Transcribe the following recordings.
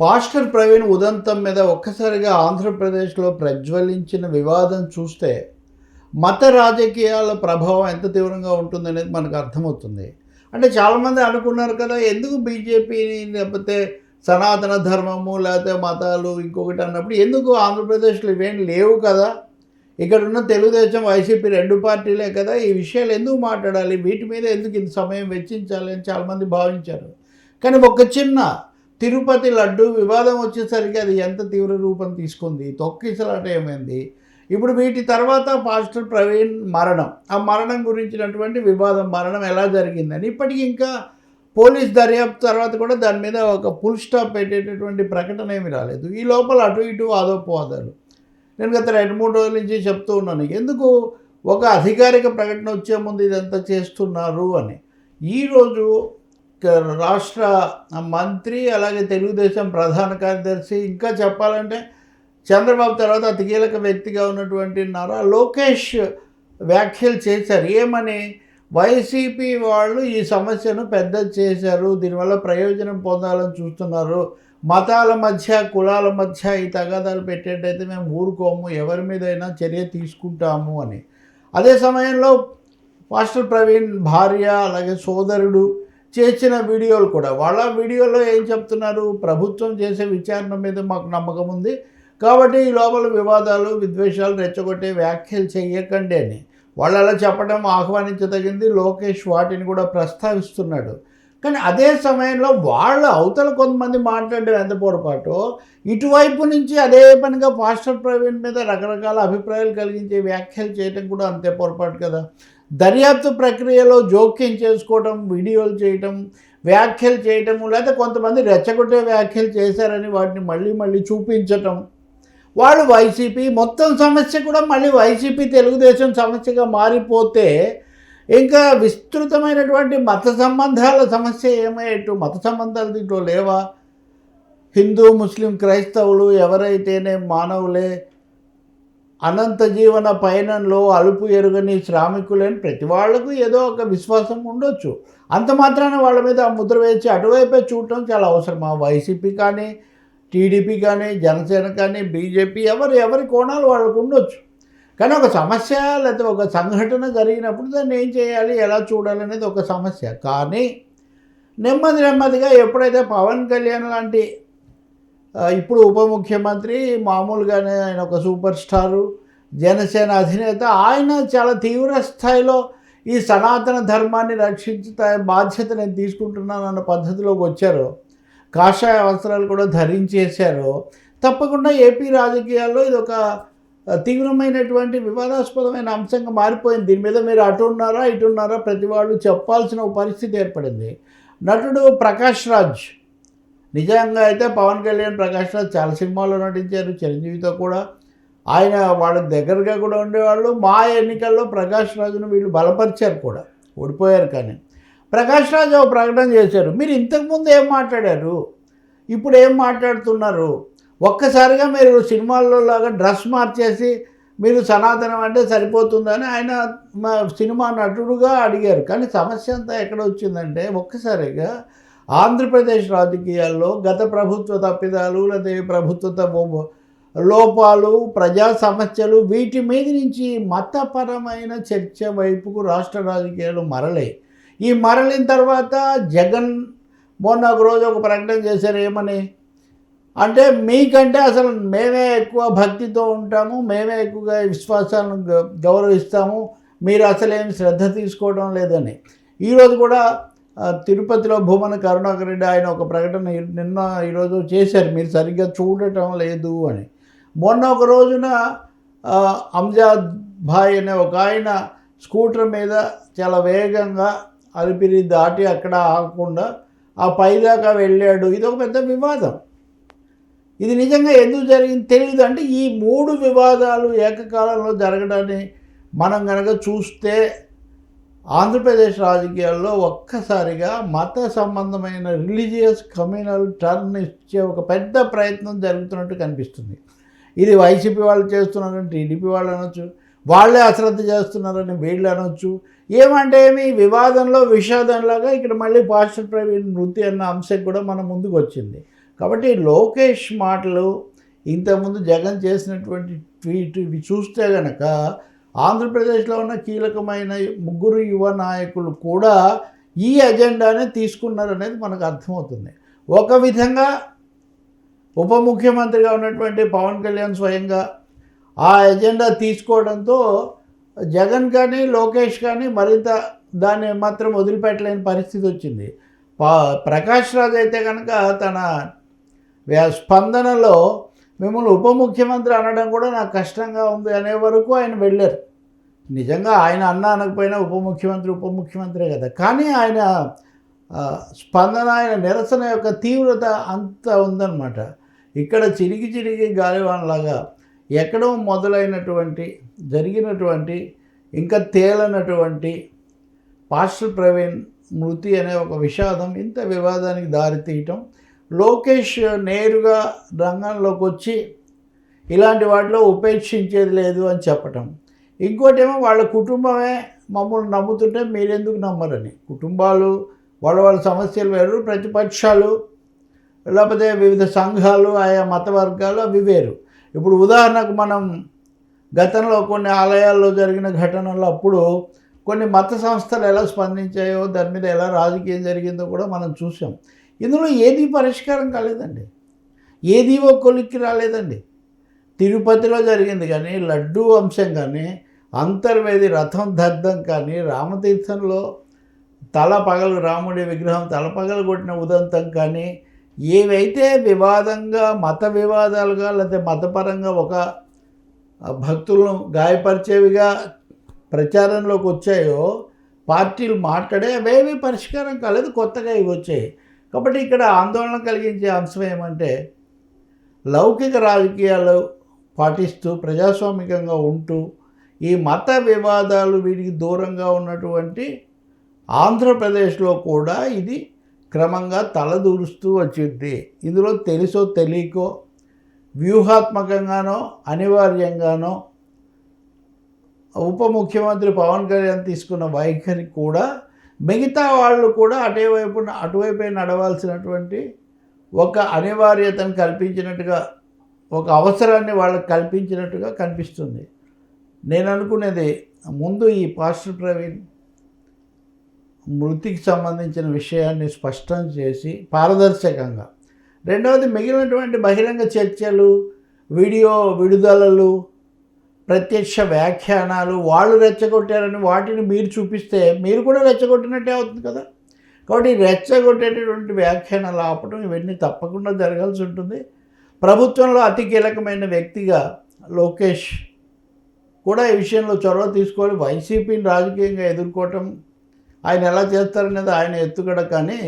Pastor Praveen ఉదంతం మీద ఒక్కసారిగా ఆంధ్రప్రదేశ్లో ప్రజ్వలించిన వివాదం చూస్తే మత రాజకీయాల ప్రభావం ఎంత తీవ్రంగా ఉంటుందనేది మనకు అర్థమవుతుంది. అంటే చాలామంది అనుకున్నారు కదా ఎందుకు బీజేపీని లేకపోతే సనాతన ధర్మము లేకపోతే మతాలు ఇంకొకటి అన్నప్పుడు ఎందుకు ఆంధ్రప్రదేశ్లో ఇవేం లేవు కదా? ఇక్కడ ఉన్న తెలుగుదేశం వైసీపీ రెండు పార్టీలే కదా ఈ విషయాలు ఎందుకు మాట్లాడాలి? వీటి మీద ఎందుకు ఇంత సమయం వెచ్చించాలి అని చాలామంది భావించారు. కానీ ఒక చిన్న తిరుపతి లడ్డు వివాదం వచ్చేసరికి అది ఎంత తీవ్ర రూపం తీసుకుంది? తొక్కిసలాట ఏమైంది? ఇప్పుడు వీటి తర్వాత పాస్టర్ ప్రవీణ్ మరణం. ఆ మరణం గురించినటువంటి వివాదం మరణం ఎలా జరిగిందని ఇప్పటికీ ఇంకా పోలీస్ దర్యాప్తు తర్వాత కూడా దాని మీద ఒక ఫుల్ స్టాప్ పెట్టేటటువంటి ప్రకటన ఏమి రాలేదు. ఈ లోపల అటు ఇటు వాదోపవాదాలు. నేను గత రెండు మూడు రోజుల నుంచి చెప్తూ ఉన్నాను. ఎందుకు ఒక అధికారిక ప్రకటన వచ్చే ముందు ఇదంతా చేస్తున్నారు అని. ఈరోజు రాష్ట్ర మంత్రి అలాగే తెలుగుదేశం ప్రధాన కార్యదర్శి ఇంకా చెప్పాలంటే చంద్రబాబు తర్వాత అతి కీలక వ్యక్తిగా ఉన్నటువంటి నారా లోకేష్ వ్యాఖ్యలు చేశారు. ఏమని? వైసీపీ వాళ్ళు ఈ సమస్యను పెద్ద చేశారు. దీనివల్ల ప్రయోజనం పొందాలని చూస్తున్నారు. మతాల మధ్య కులాల మధ్య ఈ తగాదాలు పెట్టేటైతే మేము ఊరుకోము. ఎవరి మీదైనా చర్య తీసుకుంటాము అని. అదే సమయంలో పాస్టర్ ప్రవీణ్ భార్య అలాగే సోదరుడు చేసిన వీడియోలు కూడా. వాళ్ళ వీడియోలో ఏం చెప్తున్నారు? ప్రభుత్వం చేసే విచారణ మీద మాకు నమ్మకం ఉంది. కాబట్టి ఈ లోపల వివాదాలు విద్వేషాలు రెచ్చగొట్టే వ్యాఖ్యలు చేయకండి అని. వాళ్ళు అలా చెప్పడం ఆహ్వానించదగింది లోకేష్ వాటిని కూడా ప్రస్తావిస్తున్నాడు. కానీ అదే సమయంలో వాళ్ళ అవతల కొంతమంది మాట్లాడడం ఎంత పొరపాటు ఇటువైపు నుంచి అదే పనిగా పాస్టర్ ప్రవీణ్ మీద రకరకాల అభిప్రాయాలు కలిగించే వ్యాఖ్యలు చేయడం కూడా అంతే పొరపాటు కదా. దర్యాప్తు ప్రక్రియలో జోక్యం చేసుకోవడం వీడియోలు చేయటం వ్యాఖ్యలు చేయటం లేకపోతే కొంతమంది రెచ్చగొట్టే వ్యాఖ్యలు చేశారని వాటిని మళ్ళీ మళ్ళీ చూపించటం. వాళ్ళు వైసీపీ మొత్తం సమస్య కూడా మళ్ళీ వైసీపీ తెలుగుదేశం సమస్యగా మారిపోతే ఇంకా విస్తృతమైనటువంటి మత సంబంధాల సమస్య ఏమయ్యేట్టు మత సంబంధాలు దీంట్లో లేవా? హిందూ ముస్లిం క్రైస్తవులు ఎవరైతేనే మానవులే అనంత జీవన పయనంలో అలుపు ఎరుగని శ్రామికులని ప్రతి వాళ్ళకు ఏదో ఒక విశ్వాసం ఉండొచ్చు. అంత మాత్రాన వాళ్ళ మీద ఆ ముద్ర వేసి అటువైపే చూడటం చాలా అవసరం. ఆ వైసీపీ కానీ టీడీపీ కానీ జనసేన కానీ బీజేపీ ఎవరు ఎవరి కోణాలు వాళ్ళకు ఉండొచ్చు. కానీ ఒక సమస్య లేకపోతే ఒక సంఘటన జరిగినప్పుడు దాన్ని ఏం చేయాలి ఎలా చూడాలి అనేది ఒక సమస్య. కానీ నెమ్మది నెమ్మదిగా ఎప్పుడైతే పవన్ కళ్యాణ్ లాంటి ఇప్పుడు ఉప ముఖ్యమంత్రి మామూలుగానే ఆయన ఒక సూపర్ స్టారు జనసేన అధినేత. ఆయన చాలా తీవ్ర స్థాయిలో ఈ సనాతన ధర్మాన్ని రక్షించుతా బాధ్యత నేను తీసుకుంటున్నాను అన్న పద్ధతిలోకి వచ్చారు. కాషాయ వస్త్రాలు కూడా ధరించేశారు. తప్పకుండా ఏపీ రాజకీయాల్లో ఇది ఒక తీవ్రమైనటువంటి వివాదాస్పదమైన అంశంగా మారిపోయింది. దీని మీద మీరు అటు ఉన్నారా ఇటు ఉన్నారా ప్రతి వాళ్ళు చెప్పాల్సిన పరిస్థితి ఏర్పడింది. నటుడు ప్రకాష్ రాజ్ నిజంగా అయితే పవన్ కళ్యాణ్ ప్రకాష్ రాజ్ చాలా సినిమాల్లో నటించారు. చిరంజీవితో కూడా ఆయన వాళ్ళకి దగ్గరగా కూడా ఉండేవాళ్ళు. మా ఎన్నికల్లో ప్రకాష్ రాజును వీళ్ళు బలపరిచారు కూడా. ఓడిపోయారు కానీ. ప్రకాష్ రాజు ఒక ప్రకటన చేశారు. మీరు ఇంతకుముందు ఏం మాట్లాడారు? ఇప్పుడు ఏం మాట్లాడుతున్నారు? ఒక్కసారిగా మీరు సినిమాల్లో లాగా డ్రెస్ మార్చేసి మీరు సనాతనం అంటే సరిపోతుందని ఆయన మా సినిమా నటుడుగా అడిగారు. కానీ సమస్య అంతా ఎక్కడ వచ్చిందంటే ఒక్కసారిగా ఆంధ్రప్రదేశ్ రాజకీయాల్లో గత ప్రభుత్వ తప్పిదాలు లేదా ప్రభుత్వ లోపాలు ప్రజా సమస్యలు వీటి మీద నుంచి మతపరమైన చర్చ వైపుకు రాష్ట్ర రాజకీయాలు మరలే. ఈ మరలిన తర్వాత జగన్ మొన్న ఒక రోజు ఒక ప్రకటన చేశారు ఏమని? అంటే మీకంటే అసలు మేమే ఎక్కువ భక్తితో ఉంటాము మేమే ఎక్కువగా విశ్వాసాలను గ- గౌరవిస్తాము మీరు అసలేం శ్రద్ధ తీసుకోవడం లేదని. ఈరోజు కూడా తిరుపతిలో భూమన కరుణాకర్ రెడ్డి ఆయన ఒక ప్రకటన నిన్న ఈరోజు చేశారు. మీరు సరిగ్గా చూడటం లేదు అని. మొన్న ఒక రోజున అంజాద్ భాయ్ అనే ఒక ఆయన స్కూటర్ మీద చాలా వేగంగా అలిపిరి దాటి అక్కడ ఆగకుండా ఆ పైదాకా వెళ్ళాడు. ఇది ఒక పెద్ద వివాదం. ఇది నిజంగా ఎందుకు జరిగింది తెలియదు అంటే ఈ మూడు వివాదాలు ఏకకాలంలో జరగడాన్ని మనం కనుక చూస్తే ఆంధ్రప్రదేశ్ రాజకీయాల్లో ఒక్కసారిగా మత సంబంధమైన రిలీజియస్ కమ్యూనల్ టర్న్ ఇచ్చే ఒక పెద్ద ప్రయత్నం జరుగుతున్నట్టు కనిపిస్తుంది. ఇది వైసీపీ వాళ్ళు చేస్తున్నారని టీడీపీ వాళ్ళు అనొచ్చు వాళ్ళే అశ్రద్ధ చేస్తున్నారని వీళ్ళు అనొచ్చు. ఏమంటే ఏమి? వివాదంలో విషాదంలాగా ఇక్కడ మళ్ళీ పాస్టర్ ప్రవీణ్ మృతి అన్న అంశం కూడా మన ముందుకు వచ్చింది. కాబట్టి లోకేష్ మాటలు ఇంతకుముందు జగన్ చేసినటువంటి ట్వీట్ ఇవి చూస్తే కనుక ఆంధ్రప్రదేశ్లో ఉన్న కీలకమైన ముగ్గురు యువ నాయకులు కూడా ఈ అజెండానే తీసుకున్నారనేది మనకు అర్థమవుతుంది. ఒక విధంగా ఉప ముఖ్యమంత్రిగా ఉన్నటువంటి పవన్ కళ్యాణ్ స్వయంగా ఆ ఎజెండా తీసుకోవడంతో జగన్ కానీ లోకేష్ కానీ మరింత దాన్ని మాత్రం వదిలిపెట్టలేని పరిస్థితి వచ్చింది. ప్రకాష్ రాజ్ అయితే కనుక తన స్పందనలో మిమ్మల్ని ఉప ముఖ్యమంత్రి అనడం కూడా నాకు కష్టంగా ఉంది అనే వరకు ఆయన వెళ్ళారు. నిజంగా ఆయన అన్న అనకపోయినా ఉప ముఖ్యమంత్రి ఉప ముఖ్యమంత్రే కదా. కానీ ఆయన స్పందన ఆయన నిరసన యొక్క తీవ్రత అంత ఉందన్నమాట. ఇక్కడ చిరిగి చిరిగి గాలివానలాగా ఎక్కడో మొదలైనటువంటి జరిగినటువంటి ఇంకా తేలనటువంటి పాస్టర్ ప్రవీణ్ మృతి అనే ఒక విషాదం ఇంత వివాదానికి దారితీయటం లోకేష్ నేరుగా రంగంలోకి వచ్చి ఇలాంటి వాటిలో ఉపేక్షించేది లేదు అని చెప్పటం. ఇంకోటేమో వాళ్ళ కుటుంబమే మమ్మల్ని నమ్ముతుంటే మీరెందుకు నమ్మరని. కుటుంబాలు వాళ్ళ వాళ్ళ సమస్యలు వేరు ప్రతిపక్షాలు లేకపోతే వివిధ సంఘాలు ఆయా మత వర్గాలు అవి వేరు. ఇప్పుడు ఉదాహరణకు మనం గతంలో కొన్ని ఆలయాల్లో జరిగిన ఘటనలు అప్పుడు కొన్ని మత సంస్థలు ఎలా స్పందించాయో దాని మీద ఎలా రాజకీయం జరిగిందో కూడా మనం చూసాం. ఇందులో ఏది పరిష్కారం కాలేదండి? ఏది ఓ కొలిక్కి రాలేదండి. తిరుపతిలో జరిగింది కానీ లడ్డూ అంశం కానీ అంతర్వేది రథం దగ్ధం కానీ రామతీర్థంలో తల పగలు రాముడి విగ్రహం తల పగలు కొట్టిన ఉదంతం కానీ ఏవైతే వివాదంగా మత వివాదాలుగా లేకపోతే మతపరంగా ఒక భక్తులను గాయపరిచేవిగా ప్రచారంలోకి వచ్చాయో పార్టీలు మాట్లాడే అవేవి పరిష్కారం కాలేదు కొత్తగా ఇవి వచ్చాయి. కాబట్టి ఇక్కడ ఆందోళన కలిగించే అంశం ఏమంటే లౌకిక రాజకీయాలు పాటిస్తూ ప్రజాస్వామికంగా ఉంటూ ఈ మత వివాదాలు వీటికి దూరంగా ఉన్నటువంటి ఆంధ్రప్రదేశ్లో కూడా ఇది క్రమంగా తలదూరుస్తూ వచ్చింది. ఇందులో తెలుసో తెలియకో వ్యూహాత్మకంగానో అనివార్యంగానో ఉప ముఖ్యమంత్రి పవన్ కళ్యాణ్ తీసుకున్న వైఖరి కూడా మిగతా వాళ్ళు కూడా అటువైపు అటువైపే నడవాల్సినటువంటి ఒక అనివార్యతను కల్పించినట్టుగా ఒక అవసరాన్ని వాళ్ళకి కల్పించినట్టుగా కనిపిస్తుంది. నేను అనుకునేది ముందు ఈ పాస్టర్ ప్రవీణ్ మృతికి సంబంధించిన విషయాన్ని స్పష్టం చేసి పారదర్శకంగా. రెండవది మిగిలినటువంటి బహిరంగ చర్చలు వీడియో విడుదలలు ప్రత్యక్ష వ్యాఖ్యానాలు వాళ్ళు రెచ్చగొట్టారని వాటిని మీరు చూపిస్తే మీరు కూడా రెచ్చగొట్టినట్టే అవుతుంది కదా. కాబట్టి రెచ్చగొట్టేటటువంటి వ్యాఖ్యానాలు ఆపడం ఇవన్నీ తప్పకుండా జరగాల్సి ఉంటుంది. ప్రభుత్వంలో అతి కీలకమైన వ్యక్తిగా లోకేష్ కూడా ఈ విషయంలో చొరవ తీసుకొని వైసీపీని రాజకీయంగా ఎదుర్కోవటం ఆయన ఎలా చేస్తారనేది ఆయన ఎత్తుగడ. కానీ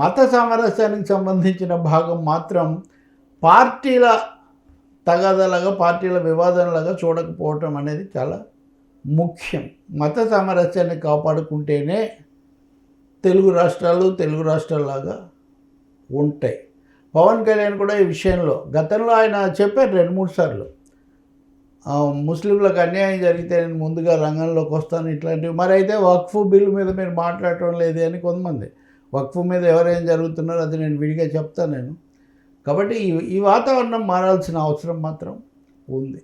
మత సామరస్యానికి సంబంధించిన భాగం మాత్రం పార్టీల తగాదలాగా పార్టీల వివాదంలాగా చూడకపోవటం అనేది చాలా ముఖ్యం. మత సామరస్యాన్ని కాపాడుకుంటేనే తెలుగు రాష్ట్రాలు తెలుగు రాష్ట్రాల్లాగా ఉంటాయి. పవన్ కళ్యాణ్ కూడా ఈ విషయంలో గతంలో ఆయన చెప్పారు రెండు మూడు సార్లు. ముస్లింలకు అన్యాయం జరిగితే నేను ముందుగా రంగంలోకి వస్తాను ఇట్లాంటివి. మరి అయితే వక్ఫ్ బిల్లు మీద మీరు మాట్లాడటం లేదు అని కొంతమంది. వక్ఫ్ మీద ఎవరేం జరుగుతున్నారో అది నేను విడిగా చెప్తాను నేను. కాబట్టి ఈ ఈ వాతావరణం మారాల్సిన అవసరం మాత్రం ఉంది.